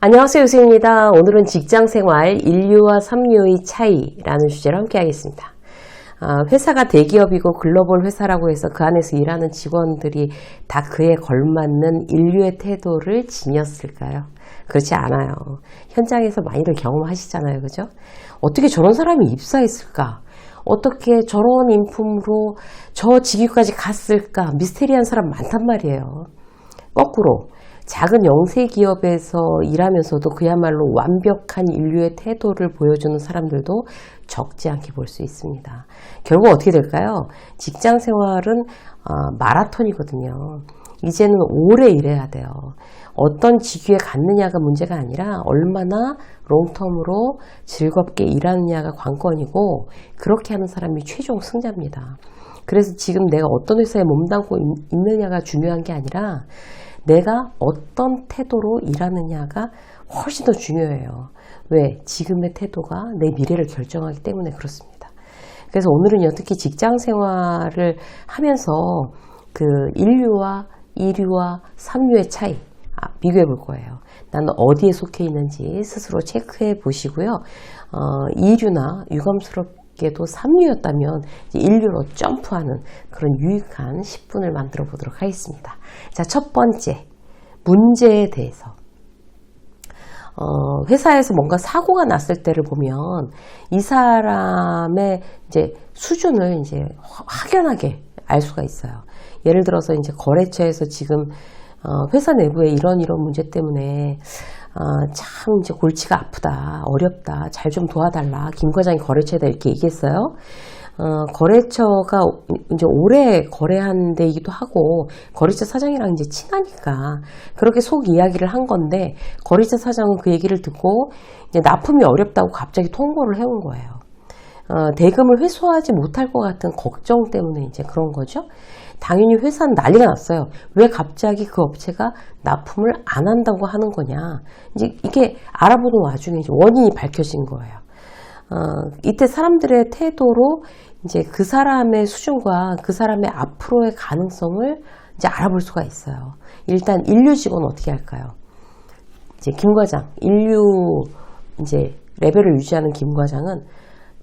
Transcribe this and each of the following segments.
안녕하세요. 유세입니다. 오늘은 직장생활 인류와 삼류의 차이라는 주제로 함께 하겠습니다. 아, 회사가 대기업이고 글로벌 회사라고 해서 그 안에서 일하는 직원들이 다 그에 걸맞는 인류의 태도를 지녔을까요? 그렇지 않아요. 현장에서 많이들 경험하시잖아요. 그죠? 어떻게 저런 사람이 입사했을까? 어떻게 저런 인품으로 저 직위까지 갔을까? 미스테리한 사람 많단 말이에요. 거꾸로 작은 영세 기업에서 일하면서도 그야말로 완벽한 인류의 태도를 보여주는 사람들도 적지 않게 볼 수 있습니다. 결국 어떻게 될까요? 직장 생활은 어, 마라톤이거든요. 이제는 오래 일해야 돼요. 어떤 직위에 갔느냐가 문제가 아니라 얼마나 롱텀으로 즐겁게 일하느냐가 관건이고 그렇게 하는 사람이 최종 승자입니다. 그래서 지금 내가 어떤 회사에 몸담고 있- 있느냐가 중요한 게 아니라 내가 어떤 태도로 일하느냐가 훨씬 더 중요해요. 왜? 지금의 태도가 내 미래를 결정하기 때문에 그렇습니다. 그래서 오늘은 특히 직장 생활을 하면서 그 인류와 이류와 삼류의 차이 아, 비교해 볼 거예요. 나는 어디에 속해 있는지 스스로 체크해 보시고요. 어, 이류나 유감스럽 게도 삼류였다면 이제 인류로 점프하는 그런 유익한 10분을 만들어 보도록 하겠습니다. 자, 첫 번째 문제에 대해서 어, 회사에서 뭔가 사고가 났을 때를 보면 이 사람의 이제 수준을 이제 확- 확연하게 알 수가 있어요. 예를 들어서 이제 거래처에서 지금 어, 회사 내부에 이런 이런 문제 때문에 어, 참 이제 골치가 아프다, 어렵다, 잘 좀 도와달라. 김 과장이 거래처에다 이렇게 얘기했어요. 어, 거래처가 이제 오래 거래한 데이기도 하고 거래처 사장이랑 이제 친하니까 그렇게 속 이야기를 한 건데 거래처 사장은 그 얘기를 듣고 이제 납품이 어렵다고 갑자기 통보를 해온 거예요. 어, 대금을 회수하지 못할 것 같은 걱정 때문에 이제 그런 거죠. 당연히 회사는 난리가 났어요. 왜 갑자기 그 업체가 납품을 안 한다고 하는 거냐. 이제 이게 알아보는 와중에 원인이 밝혀진 거예요. 어, 이때 사람들의 태도로 이제 그 사람의 수준과 그 사람의 앞으로의 가능성을 이제 알아볼 수가 있어요. 일단 인류 직원 어떻게 할까요? 이제 김 과장, 인류 이제 레벨을 유지하는 김 과장은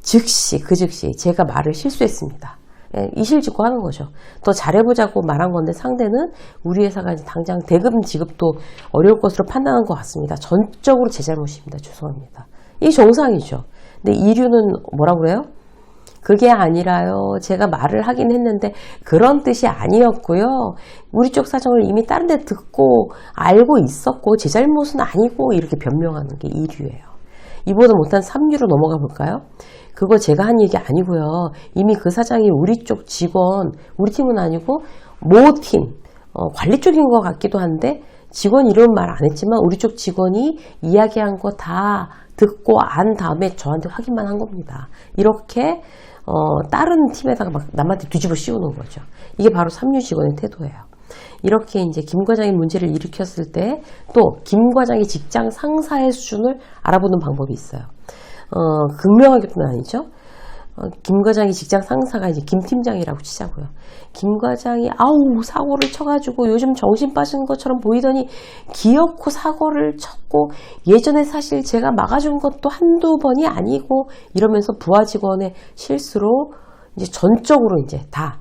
즉시 그 즉시 제가 말을 실수했습니다. 예, 이실직고 하는 거죠. 더 잘해보자고 말한 건데 상대는 우리 회사가 당장 대금 지급도 어려울 것으로 판단한 것 같습니다. 전적으로 제 잘못입니다. 죄송합니다. 이게 정상이죠. 근데 이류는 뭐라고 그래요? 그게 아니라요. 제가 말을 하긴 했는데 그런 뜻이 아니었고요. 우리 쪽 사정을 이미 다른 데 듣고 알고 있었고 제 잘못은 아니고 이렇게 변명하는 게 이류예요. 이보다 못한 3류로 넘어가 볼까요? 그거 제가 한 얘기 아니고요. 이미 그 사장이 우리 쪽 직원, 우리 팀은 아니고 모 팀, 어, 관리 쪽인 것 같기도 한데 직원 이름 말 안 했지만 우리 쪽 직원이 이야기한 거 다 듣고 안 다음에 저한테 확인만 한 겁니다. 이렇게 어, 다른 팀에다가 막 남한테 뒤집어 씌우는 거죠. 이게 바로 삼류 직원의 태도예요. 이렇게 이제 김 과장이 문제를 일으켰을 때 또 김 과장이 직장 상사의 수준을 알아보는 방법이 있어요. 어, 극명하게는 아니죠. 어, 김 과장이 직장 상사가 이제 김 팀장이라고 치자고요. 김 과장이 아우 사고를 쳐가지고 요즘 정신 빠진 것처럼 보이더니 기어코 사고를 쳤고 예전에 사실 제가 막아준 것도 한두 번이 아니고 이러면서 부하 직원의 실수로 이제 전적으로 이제 다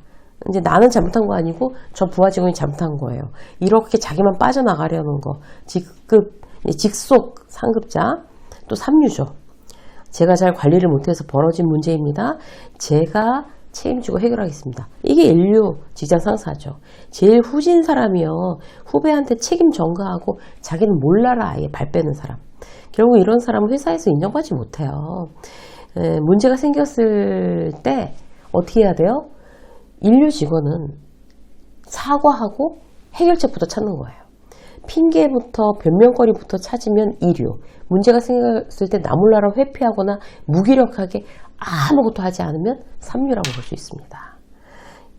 이제 나는 잘못한 거 아니고 저 부하 직원이 잘못한 거예요. 이렇게 자기만 빠져나가려는 거 직급 직속 상급자 또 삼류죠. 제가 잘 관리를 못해서 벌어진 문제입니다. 제가 책임지고 해결하겠습니다. 이게 인류 직장 상사죠. 제일 후진 사람이요. 후배한테 책임 전가하고 자기는 몰라라 아예 발 빼는 사람. 결국 이런 사람은 회사에서 인정받지 못해요. 에, 문제가 생겼을 때 어떻게 해야 돼요? 인류 직원은 사과하고 해결책부터 찾는 거예요. 핑계부터 변명거리부터 찾으면 이류. 문제가 생겼을 때 나몰라라 회피하거나 무기력하게 아무것도 하지 않으면 삼류라고 볼 수 있습니다.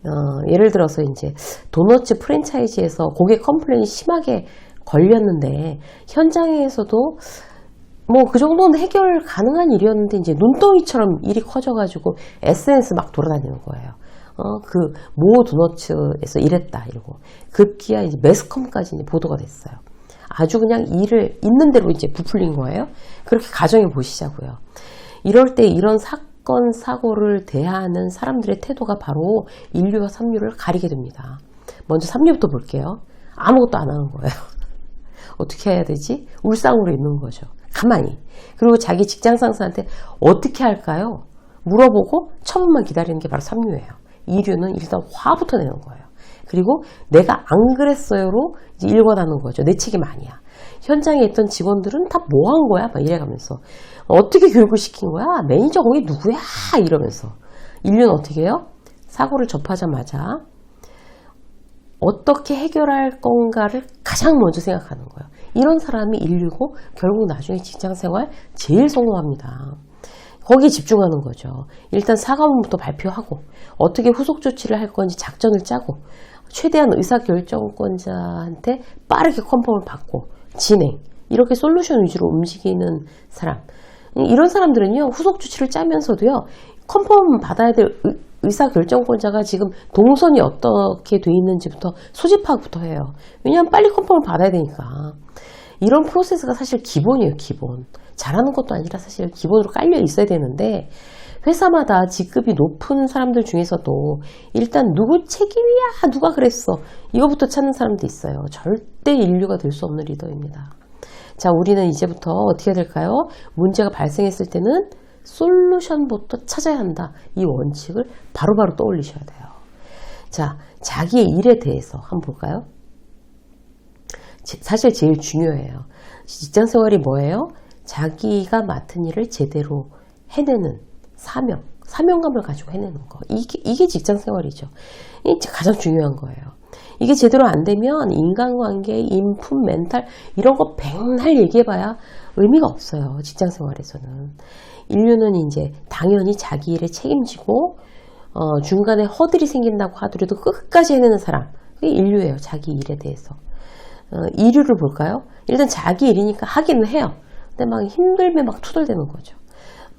어, 예를 들어서 이제 도너츠 프랜차이즈에서 고객 컴플레인이 심하게 걸렸는데 현장에서도 뭐 그 정도는 해결 가능한 일이었는데 이제 눈덩이처럼 일이 커져가지고 SNS 막 돌아다니는 거예요. 어, 그, 모 도너츠에서 일했다, 이러고. 급기야 이제 매스컴까지 이제 보도가 됐어요. 아주 그냥 일을 있는 대로 이제 부풀린 거예요. 그렇게 가정해 보시자고요. 이럴 때 이런 사건, 사고를 대하는 사람들의 태도가 바로 인류와 삼류를 가리게 됩니다. 먼저 삼류부터 볼게요. 아무것도 안 하는 거예요. 어떻게 해야 되지? 울상으로 있는 거죠. 가만히. 그리고 자기 직장 상사한테 어떻게 할까요? 물어보고 처음만 기다리는 게 바로 삼류예요. 이류는 일단 화부터 내는 거예요. 그리고 내가 안 그랬어요로 이제 일관하는 거죠. 내 책임 아니야. 현장에 있던 직원들은 다 뭐 한 거야? 막 이래가면서. 어떻게 교육을 시킨 거야? 매니저 거기 누구야? 이러면서. 인류는 어떻게 해요? 사고를 접하자마자 어떻게 해결할 건가를 가장 먼저 생각하는 거예요. 이런 사람이 인류고 결국 나중에 직장 생활 제일 성공합니다. 거기에 집중하는 거죠. 일단 사과문부터 발표하고 어떻게 후속 조치를 할 건지 작전을 짜고 최대한 의사결정권자한테 빠르게 컨펌을 받고 진행 이렇게 솔루션 위주로 움직이는 사람 이런 사람들은요 후속 조치를 짜면서도요 컨펌 받아야 될 의사결정권자가 지금 동선이 어떻게 돼 있는지부터 소집 파악부터 해요. 왜냐하면 빨리 컨펌을 받아야 되니까. 이런 프로세스가 사실 기본이에요, 기본. 잘하는 것도 아니라 사실 기본으로 깔려 있어야 되는데, 회사마다 직급이 높은 사람들 중에서도 일단 누구 책임이야? 누가 그랬어? 이거부터 찾는 사람도 있어요. 절대 인류가 될 수 없는 리더입니다. 자, 우리는 이제부터 어떻게 해야 될까요? 문제가 발생했을 때는 솔루션부터 찾아야 한다. 이 원칙을 바로바로 바로 떠올리셔야 돼요. 자, 자기의 일에 대해서 한번 볼까요? 사실 제일 중요해요. 직장 생활이 뭐예요? 자기가 맡은 일을 제대로 해내는 사명, 사명감을 가지고 해내는 거. 이게, 이게 직장 생활이죠. 이게 가장 중요한 거예요. 이게 제대로 안 되면 인간관계, 인품, 멘탈 이런 거 백날 얘기해봐야 의미가 없어요. 직장 생활에서는. 인류는 이제 당연히 자기 일에 책임지고 어, 중간에 허들이 생긴다고 하더라도 끝까지 해내는 사람. 그게 인류예요. 자기 일에 대해서. 어, 이류를 볼까요? 일단 자기 일이니까 하기는 해요. 근데 막 힘들면 막 투덜대는 거죠.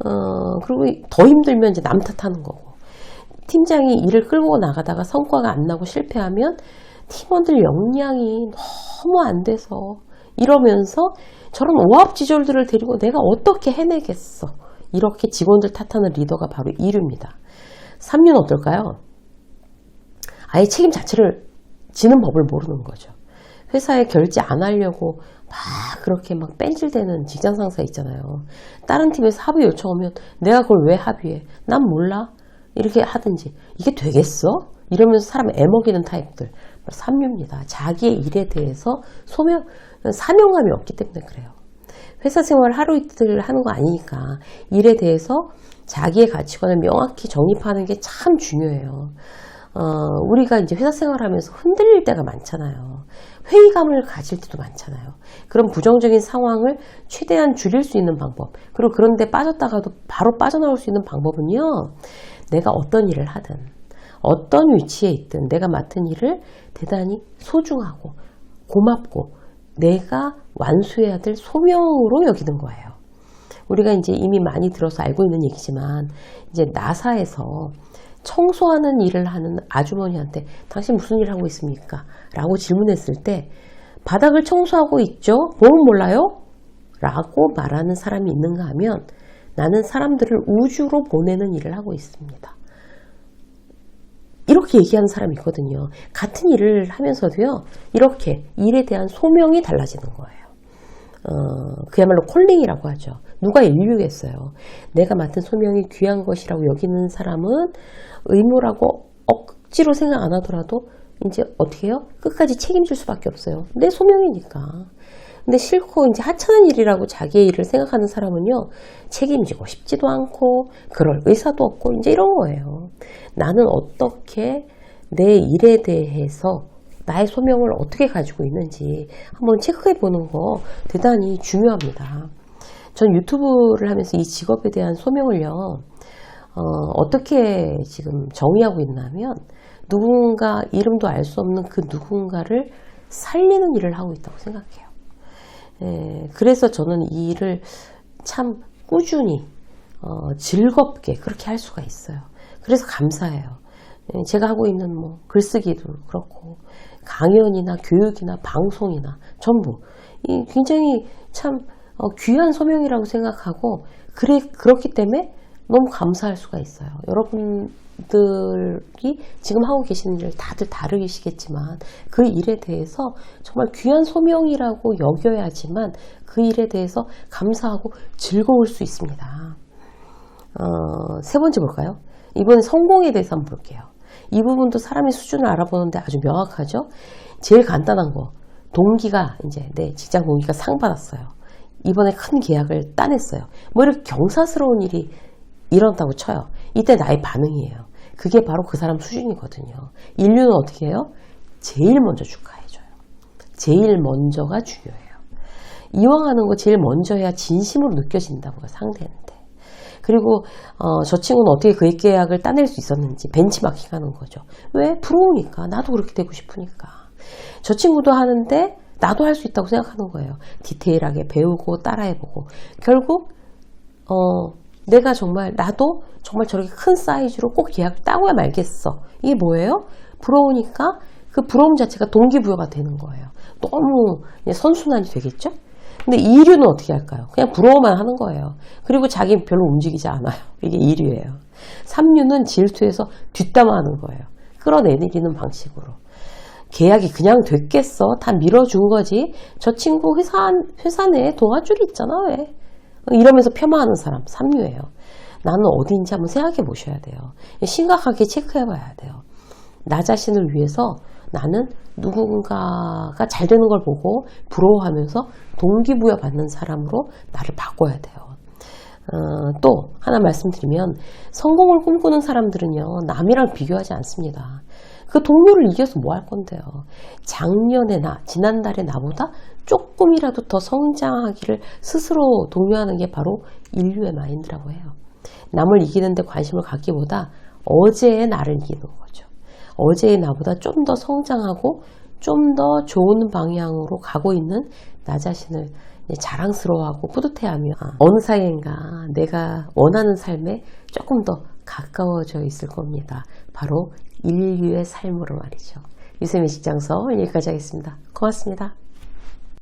어, 그리고 더 힘들면 이제 남 탓하는 거고. 팀장이 일을 끌고 나가다가 성과가 안 나고 실패하면 팀원들 역량이 너무 안 돼서 이러면서 저런 오합지졸들을 데리고 내가 어떻게 해내겠어. 이렇게 직원들 탓하는 리더가 바로 이류입니다. 3류는 어떨까요? 아예 책임 자체를 지는 법을 모르는 거죠. 회사에 결제 안 하려고 막 그렇게 막 뺀질대는 직장 상사 있잖아요. 다른 팀에서 합의 요청하면 내가 그걸 왜 합의해? 난 몰라. 이렇게 하든지 이게 되겠어? 이러면서 사람 애먹이는 타입들 3류입니다. 자기의 일에 대해서 소명 사명감이 없기 때문에 그래요. 회사 생활 하루 이틀 하는 거 아니니까 일에 대해서 자기의 가치관을 명확히 정립하는 게 참 중요해요. 어, 우리가 이제 회사 생활하면서 흔들릴 때가 많잖아요. 회의감을 가질 때도 많잖아요. 그런 부정적인 상황을 최대한 줄일 수 있는 방법. 그리고 그런데 빠졌다가도 바로 빠져나올 수 있는 방법은요. 내가 어떤 일을 하든, 어떤 위치에 있든 내가 맡은 일을 대단히 소중하고 고맙고 내가 완수해야 될 소명으로 여기는 거예요. 우리가 이제 이미 많이 들어서 알고 있는 얘기지만 이제 나사에서 청소하는 일을 하는 아주머니한테 당신 무슨 일 하고 있습니까? 라고 질문했을 때 바닥을 청소하고 있죠? 보면 몰라요? 라고 말하는 사람이 있는가 하면 나는 사람들을 우주로 보내는 일을 하고 있습니다. 이렇게 얘기하는 사람이 있거든요. 같은 일을 하면서도요, 이렇게 일에 대한 소명이 달라지는 거예요. 어, 그야말로 콜링이라고 하죠. 누가 인류겠어요. 내가 맡은 소명이 귀한 것이라고 여기는 사람은 의무라고 억지로 생각 안 하더라도 이제 어떻게 해요? 끝까지 책임질 수밖에 없어요. 내 소명이니까. 근데 싫고 이제 하찮은 일이라고 자기의 일을 생각하는 사람은요, 책임지고 싶지도 않고, 그럴 의사도 없고, 이제 이런 거예요. 나는 어떻게 내 일에 대해서 나의 소명을 어떻게 가지고 있는지 한번 체크해 보는 거 대단히 중요합니다. 전 유튜브를 하면서 이 직업에 대한 소명을요, 어, 떻게 지금 정의하고 있냐면, 누군가 이름도 알 수 없는 그 누군가를 살리는 일을 하고 있다고 생각해요. 예, 그래서 저는 이 일을 참 꾸준히, 어, 즐겁게 그렇게 할 수가 있어요. 그래서 감사해요. 예, 제가 하고 있는 뭐 글쓰기도 그렇고, 강연이나 교육이나 방송이나 전부 이 굉장히 참 어, 귀한 소명이라고 생각하고 그래 그렇기 때문에 너무 감사할 수가 있어요. 여러분들이 지금 하고 계시는 일 다들 다르시겠지만 그 일에 대해서 정말 귀한 소명이라고 여겨야지만 그 일에 대해서 감사하고 즐거울 수 있습니다. 어, 세 번째 볼까요? 이번에 성공에 대해서 한번 볼게요. 이 부분도 사람의 수준을 알아보는데 아주 명확하죠? 제일 간단한 거. 동기가 이제 내 직장 동기가 상 받았어요. 이번에 큰 계약을 따냈어요. 뭐 이렇게 경사스러운 일이 일어났다고 쳐요. 이때 나의 반응이에요. 그게 바로 그 사람 수준이거든요. 인류는 어떻게 해요? 제일 먼저 축하해줘요. 제일 먼저가 중요해요. 이왕 하는 거 제일 먼저 해야 진심으로 느껴진다고요, 상대한테. 그리고 어, 저 친구는 어떻게 그 계약을 따낼 수 있었는지 벤치마킹 하는 거죠. 왜? 부러우니까. 나도 그렇게 되고 싶으니까. 저 친구도 하는데 나도 할 수 있다고 생각하는 거예요. 디테일하게 배우고 따라해보고. 결국 어, 내가 정말 나도 정말 저렇게 큰 사이즈로 꼭 계약을 따고야 말겠어. 이게 뭐예요? 부러우니까 그 부러움 자체가 동기부여가 되는 거예요. 너무 선순환이 되겠죠? 근데 이류는 어떻게 할까요? 그냥 부러워만 하는 거예요. 그리고 자기 별로 움직이지 않아요. 이게 이류예요. 삼류는 질투해서 뒷담화하는 거예요. 끌어내리는 방식으로. 계약이 그냥 됐겠어. 다 밀어준 거지. 저 친구 회사, 회사 내에 동아줄이 있잖아, 왜? 이러면서 폄하하는 사람, 삼류예요. 나는 어디인지 한번 생각해 보셔야 돼요. 심각하게 체크해 봐야 돼요. 나 자신을 위해서 나는 누군가가 잘 되는 걸 보고 부러워하면서 동기부여 받는 사람으로 나를 바꿔야 돼요. 어, 또 하나 말씀드리면 성공을 꿈꾸는 사람들은요 남이랑 비교하지 않습니다. 그 동료를 이겨서 뭐 할 건데요. 작년의 나, 지난달의 나보다 조금이라도 더 성장하기를 스스로 독려하는 게 바로 인류의 마인드라고 해요. 남을 이기는데 관심을 갖기보다 어제의 나를 이기는 거죠. 어제의 나보다 좀 더 성장하고 좀 더 좋은 방향으로 가고 있는 나 자신을 자랑스러워하고 뿌듯해하며 어느 사이인가 내가 원하는 삶에 조금 더 가까워져 있을 겁니다. 바로 인류의 삶으로 말이죠. 유세민 직장서 여기까지 하겠습니다. 고맙습니다.